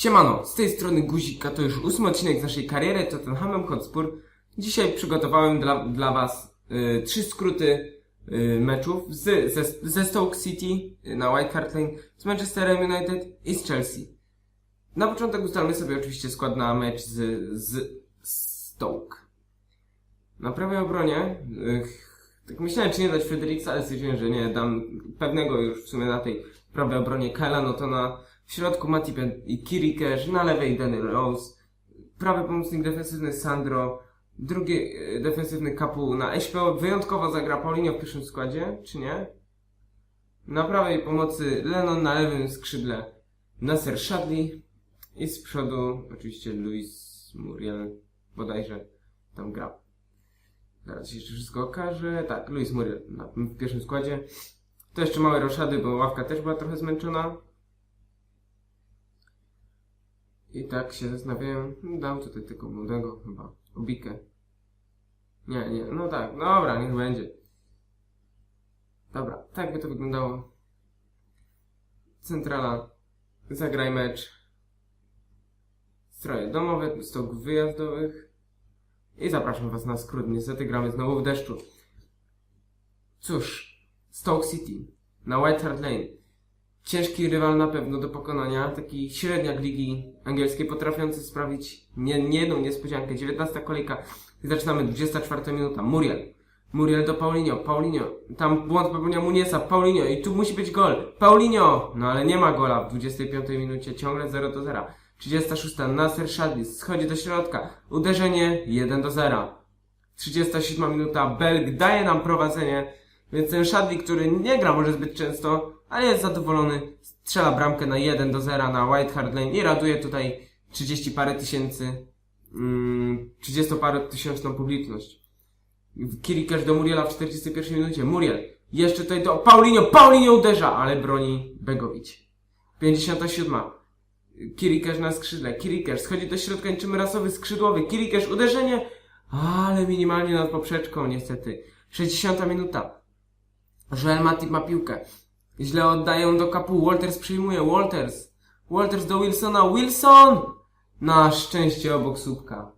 Siemano, z tej strony Guzik, a to już ósmy odcinek z naszej kariery Tottenhamem Hotspur. Dzisiaj przygotowałem dla, dla Was y, trzy skróty y, meczów z, ze, ze Stoke City y, na White Hart Lane, z Manchesterem United i z Chelsea. Na początek ustalmy sobie oczywiście skład na mecz z, z Stoke. Na prawej obronie, y, tak myślałem czy nie dać Frederiksa, ale stwierdziłem, że nie, dam pewnego już w sumie na tej prawej obronie Kela, no to na w środku Matip i Kirikesz, na lewej Danny Rose, prawy pomocnik defensywny Sandro, drugi e, defensywny Kapu na SPO wyjątkowo zagra Paulinho w pierwszym składzie, czy nie? Na prawej pomocy Lennon, na lewym skrzydle Nasser Shadley i z przodu oczywiście Luis Muriel, bodajże tam gra. Zaraz się jeszcze wszystko okaże. Tak, Luis Muriel w pierwszym składzie. To jeszcze małe roszady, bo ławka też była trochę zmęczona. I tak się zastanawiałem, dam tutaj tylko młodego chyba, Obikę. Nie, nie, no tak, dobra, niech będzie. Dobra, tak by to wyglądało. Centrala, zagraj mecz. Stroje domowe, stok wyjazdowych. I zapraszam Was na skrót. Niestety gramy znowu w deszczu. Cóż, Stoke City na White Hart Lane. Ciężki rywal na pewno do pokonania. Taki średniak ligi angielskiej, potrafiący sprawić nie, nie jedną niespodziankę. 19 kolejka. Zaczynamy 24 minuta. Muriel. Muriel do Paulinho. Paulinho. Tam błąd popełnia Muniesa. Paulinho. I tu musi być gol. Paulinho! No ale nie ma gola w 25 minucie. Ciągle 0 do 0. 36. Nasser Shadli. Schodzi do środka. Uderzenie 1 do 0. 37 minuta. Belg daje nam prowadzenie. Więc ten Shadli, który nie gra może zbyt często, ale jest zadowolony, strzela bramkę na 1 do 0 na White Hart Lane i raduje tutaj 30 parę tysięcy, mm, 30 parę tysięczną publiczność. Kirikesz do Muriela w 41 minucie. Muriel. Jeszcze tutaj do Paulinho. Paulinho uderza, ale broni Begowicz. 57. Kirikesz na skrzydle. Kirikesz schodzi do środka, niczym rasowy skrzydłowy. Kirikesz uderzenie, ale minimalnie nad poprzeczką niestety. 60 minuta. Joel Matip ma piłkę. Źle oddają do kapu. Walters przyjmuje. Walters. Walters do Wilsona. Wilson! Na szczęście obok słupka.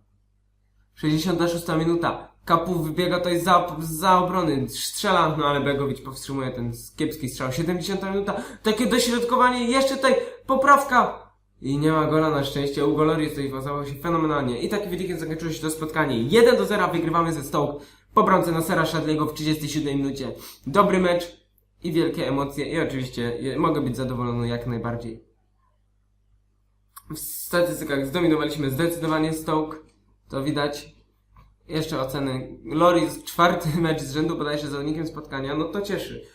66 minuta. Kapu wybiega tutaj za, za obrony. Strzela, no ale Begowicz powstrzymuje ten kiepski strzał. 70 minuta. Takie dośrodkowanie. Jeszcze tutaj poprawka. I nie ma gola na szczęście. U Goloris tutaj wazało się fenomenalnie. I taki wynikiem zakończyło się to spotkanie. 1 do 0 wygrywamy ze Stoke. Po bramce Nasera Shadley'ego w 37 minucie. Dobry mecz i wielkie emocje i oczywiście mogę być zadowolony jak najbardziej. W statystykach zdominowaliśmy zdecydowanie Stoke, to widać. Jeszcze oceny. Loris, czwarty mecz z rzędu bodajże zawodnikiem spotkania, no to cieszy.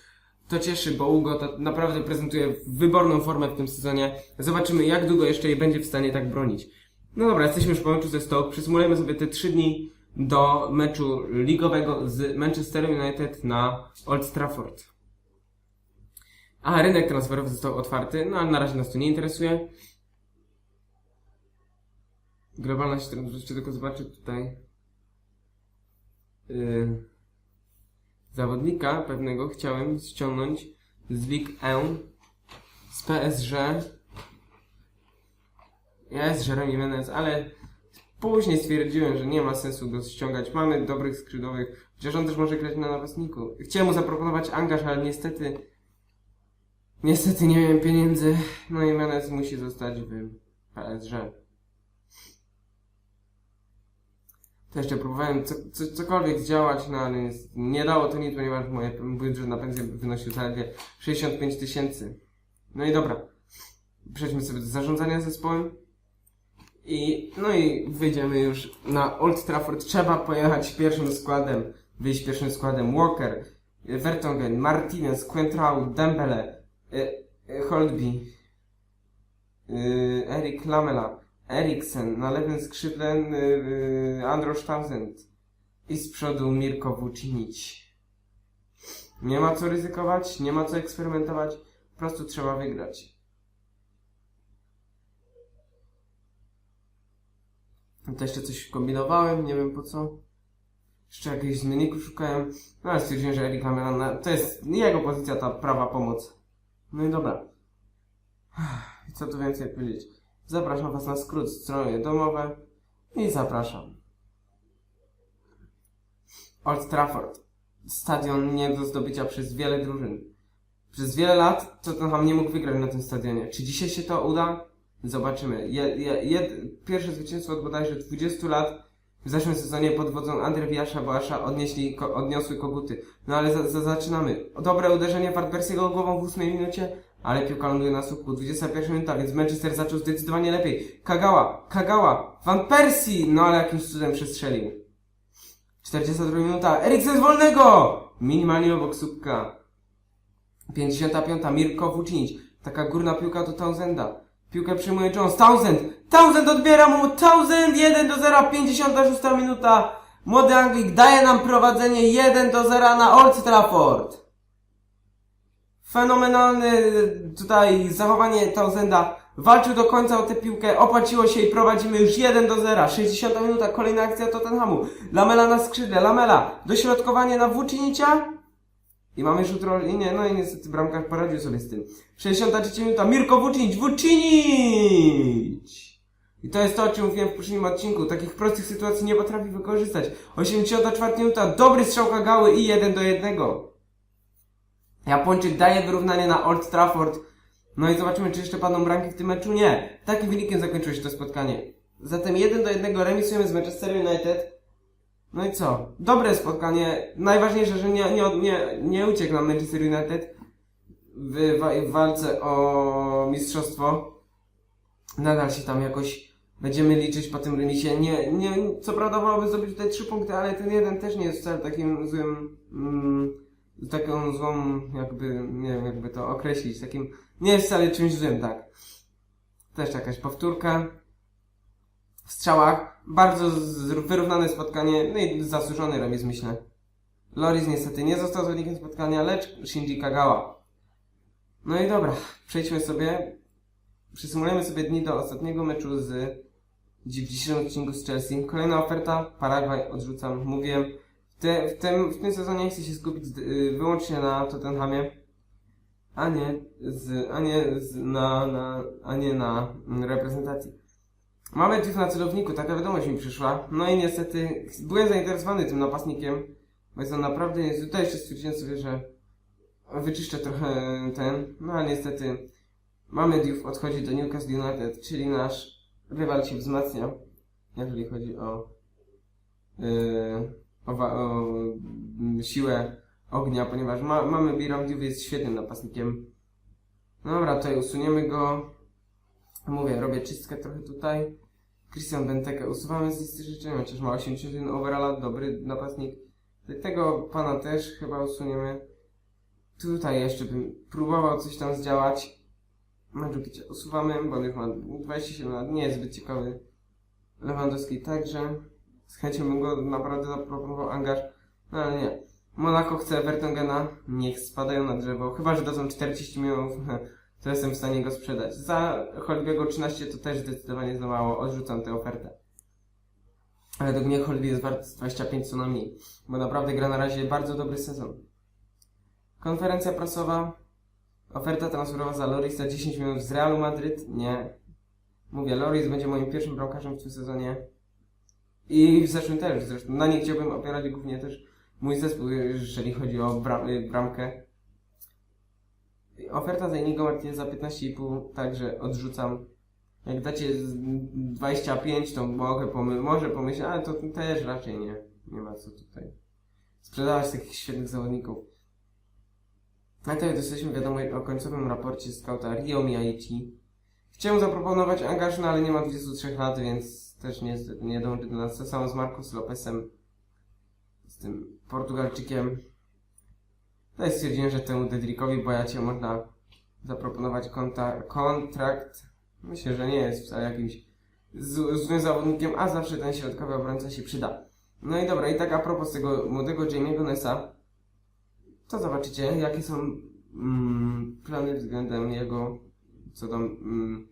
To cieszy, bo Ugo to naprawdę prezentuje wyborną formę w tym sezonie. Zobaczymy jak długo jeszcze jej będzie w stanie tak bronić. No dobra, jesteśmy już po meczu ze Stoke. Przysumujemy sobie te trzy dni do meczu ligowego z Manchester United na Old Trafford. A rynek transferowy został otwarty, no ale na razie nas to nie interesuje. Globalna się jeszcze tylko zobaczy tutaj. Yy, zawodnika pewnego chciałem ściągnąć z Ligue 1 z PSG. Jest Jeremy Jimenez, ale później stwierdziłem, że nie ma sensu go ściągać. Mamy dobrych skrzydłowych, chociaż on też może grać na napastniku. Chciałem mu zaproponować angaż, ale niestety Niestety nie miałem pieniędzy, no i Menez musi zostać w PSG. To jeszcze próbowałem co, co, cokolwiek zdziałać, no ale nie dało to nic, ponieważ moje budżet na pensję wynosił zaledwie 65 tysięcy. No i dobra. Przejdźmy sobie do zarządzania zespołem. I, no i wyjdziemy już na Old Trafford. Trzeba pojechać pierwszym składem, wyjść pierwszym składem Walker, Vertonghen, Martinez, Quentrau, Dembele, Holtby, e, Erik Lamela, Eriksen, na lewym skrzydle e, e, Andros Townsend i z przodu Mirko Vucinic. Nie ma co ryzykować, nie ma co eksperymentować, po prostu trzeba wygrać. To jeszcze coś kombinowałem, nie wiem po co. Jeszcze jakichś zmienników szukałem. No ale stwierdziłem, że Erik Lamela, to jest jego pozycja, ta prawa pomoc. No i dobra. I co tu więcej powiedzieć? Zapraszam Was na skrót stronie domowe i zapraszam. Old Trafford. Stadion nie do zdobycia przez wiele drużyn. Przez wiele lat Tottenham nie mógł wygrać na tym stadionie. Czy dzisiaj się to uda? Zobaczymy. Je, je, jed, pierwsze zwycięstwo od bodajże 20 lat w zeszłym sezonie pod wodzą Andrewiasza Boasza odnieśli, ko, odniosły koguty. No ale za, za, zaczynamy. Dobre uderzenie Wartbersiego głową w 8 minucie, ale piłka ląduje na słupku. 21 minuta, więc Manchester zaczął zdecydowanie lepiej. Kagała, Kagała, Van Persie! No ale jakimś cudem przestrzelił. 42 minuta, Eriksen z wolnego! Minimalnie obok słupka. 55. Mirko Vucinic. Taka górna piłka do Townsenda. Piłkę przyjmuje Jones. Townsend! Townsend odbiera mu! Townsend 1 do 0. 56 minuta. Młody Anglik daje nam prowadzenie 1 do 0 na Old Trafford. Fenomenalne tutaj zachowanie Townsenda. Walczył do końca o tę piłkę, opłaciło się i prowadzimy już 1 do 0. 60 minuta, kolejna akcja Tottenhamu. Lamela na skrzydle, Lamela. Dośrodkowanie na Vucinicia. I mamy rzut roli, nie, no i niestety bramkarz poradził sobie z tym. 63 minuta, Mirko Vucinic, Vucinic! I to jest to, o czym mówiłem w poprzednim odcinku. Takich prostych sytuacji nie potrafi wykorzystać. 84 minuta, dobry strzał Kagały i 1 do 1. Japończyk daje wyrównanie na Old Trafford. No i zobaczymy, czy jeszcze padną bramki w tym meczu. Nie. Takim wynikiem zakończyło się to spotkanie. Zatem 1 do 1 remisujemy z Manchester United. No i co? Dobre spotkanie. Najważniejsze, że nie, nie, nie, nie uciekł nam Manchester United w, w walce o mistrzostwo. Nadal się tam jakoś będziemy liczyć po tym remisie. Nie, nie, co prawda wolałbym zdobyć tutaj trzy punkty, ale ten jeden też nie jest wcale takim złym, mm, taką złą, jakby, nie wiem, jakby to określić, takim, nie jest wcale czymś złym, tak. Też jakaś powtórka w strzałach. Bardzo wyrównane spotkanie, no i zasłużony remis, myślę. Loris niestety nie został zawodnikiem spotkania, lecz Shinji Kagawa. No i dobra, przejdźmy sobie, przysumujemy sobie dni do ostatniego meczu z w dzisiejszym odcinku z Chelsea. Kolejna oferta, Paragwaj, odrzucam, mówiłem. W, te, w, tym, w tym sezonie chcę się skupić y, wyłącznie na Tottenhamie, a nie, z, a nie z, na, na, a nie na reprezentacji. Mamy tych na celowniku, taka wiadomość mi przyszła. No i niestety byłem zainteresowany tym napastnikiem, bo jest on naprawdę niezły. Tutaj jeszcze stwierdziłem sobie, że wyczyszczę trochę ten, no ale niestety mamy Diouf odchodzi do Newcastle United, czyli nasz rywal się wzmacnia, jeżeli chodzi o, yy, o, o mm, siłę ognia, ponieważ ma, mamy Biram Diouf jest świetnym napastnikiem. No dobra, tutaj usuniemy go. Mówię, robię czystkę trochę tutaj. Christian Benteke usuwamy z listy życzeń, chociaż ma 81 overalla, dobry napastnik. Tego pana też chyba usuniemy. Tutaj jeszcze bym próbował coś tam zdziałać. Mandzukicia usuwamy, bo on już ma 27 lat, nie jest zbyt ciekawy. Lewandowski także. Z chęcią bym go naprawdę zaproponował angaż, no ale nie. Monaco chce Vertongena, niech spadają na drzewo. Chyba, że dadzą 40 milionów, to jestem w stanie go sprzedać. Za Holbiego 13 to też zdecydowanie za mało, odrzucam tę ofertę. Według mnie Holby jest wart 25 co najmniej, bo naprawdę gra na razie bardzo dobry sezon. Konferencja prasowa, oferta transferowa za Loris za 10 milionów z Realu Madryt? Nie. Mówię, Loris będzie moim pierwszym bramkarzem w tym sezonie. I w zeszłym też, zresztą na nie chciałbym opierać głównie też mój zespół, jeżeli chodzi o bram, bramkę. Oferta za Inigo Martinez za 15,5 także odrzucam. Jak dacie z 25, to mogę pomy może pomyśleć, ale to też raczej nie. Nie ma co tutaj sprzedawać takich świetnych zawodników. A tutaj jesteśmy wiadomo o końcowym raporcie skauta Rio Miyaichi. Chciałem zaproponować angaż, no ale nie ma 23 lat, więc też niestety nie dąży do nas. To samo z Marcos Lopezem, z tym Portugalczykiem. Tutaj stwierdziłem, że temu Dedrikowi Bojacie można zaproponować konta, kontrakt. Myślę, że nie jest wcale jakimś z- złym zawodnikiem, a zawsze ten środkowy obrońca się przyda. No i dobra, i tak a propos tego młodego Jamie'ego Nessa, to zobaczycie, jakie są mm, plany względem jego, co tam, mm,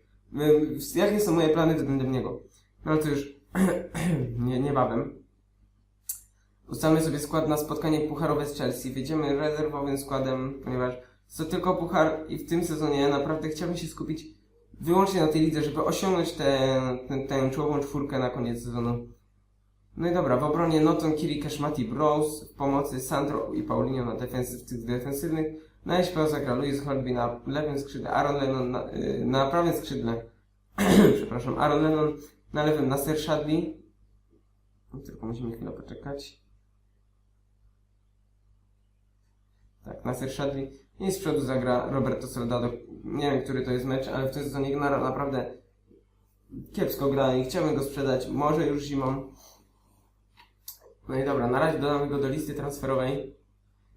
jakie są moje plany względem niego. No to już nie, niebawem. Ustalmy sobie skład na spotkanie pucharowe z Chelsea. Wyjdziemy rezerwowym składem, ponieważ to tylko puchar i w tym sezonie naprawdę chciałbym się skupić wyłącznie na tej lidze, żeby osiągnąć tę tę- tę czołową czwórkę na koniec sezonu. No i dobra, w obronie Noton, Kirikesh, Matip, Rose, w pomocy Sandro i Paulinho na defensyw, defensywnych. Na SPO zagra Luis Holby na lewym skrzydle, Aaron Lennon na, yy, na prawym skrzydle, przepraszam, Aaron Lennon na lewym, Nasser Shadli. Tylko musimy chwilę poczekać. Tak, Nasser Shadli. I z przodu zagra Roberto Soldado. Nie wiem, który to jest mecz, ale w tym sezonie na- naprawdę kiepsko gra i chciałbym go sprzedać, może już zimą. No i dobra, na razie dodamy go do listy transferowej.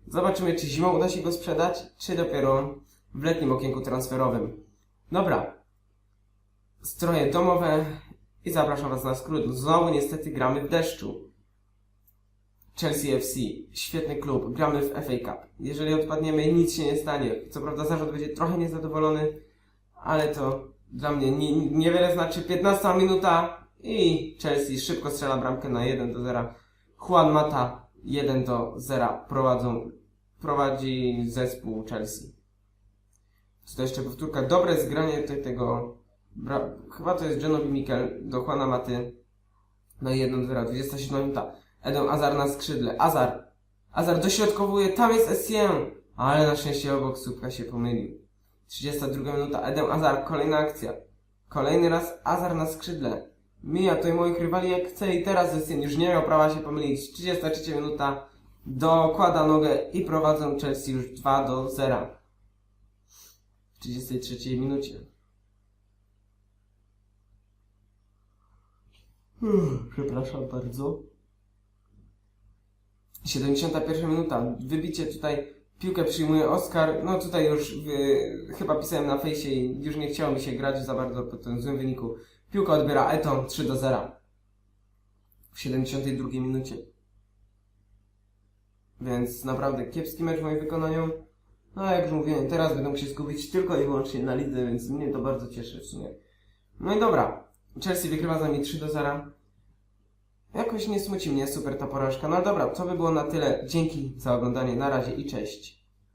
Zobaczymy, czy zimą uda się go sprzedać, czy dopiero w letnim okienku transferowym. Dobra. Stroje domowe i zapraszam Was na skrót. Znowu niestety gramy w deszczu. Chelsea FC, świetny klub, gramy w FA Cup. Jeżeli odpadniemy, nic się nie stanie. Co prawda zarząd będzie trochę niezadowolony, ale to dla mnie nie, niewiele znaczy. 15 minuta i Chelsea szybko strzela bramkę na 1 do 0. Juan Mata 1 do 0 prowadzą, prowadzi zespół Chelsea. Co to jeszcze powtórka? Dobre zgranie tego, chyba to jest Genobi Mikel do Juana Maty. No i 1 do 0, 27 minuta. Eden Azar na skrzydle. Azar. Azar dośrodkowuje, tam jest Essien. Ale na szczęście obok słupka się pomylił. 32 minuta. Eden Azar, kolejna akcja. Kolejny raz Azar na skrzydle. Mija tutaj moich rywali jak chce i teraz Essien już nie miał prawa się pomylić. 33 minuta. Dokłada nogę i prowadzą Chelsea już 2 do 0. W 33 minucie. Uff, Przepraszam bardzo. 71 minuta. Wybicie tutaj. Piłkę przyjmuje Oskar. No tutaj już y, chyba pisałem na fejsie i już nie chciało mi się grać za bardzo po tym złym wyniku. Piłkę odbiera Eton 3 do 0. W 72 minucie. Więc naprawdę kiepski mecz w moim wykonaniu. No jak już mówiłem, teraz będą się skupić tylko i wyłącznie na lidze, więc mnie to bardzo cieszy w sumie. No i dobra. Chelsea wygrywa z nami 3 do 0. Jakoś nie smuci mnie super ta porażka. No dobra, to by było na tyle. Dzięki za oglądanie. Na razie i cześć.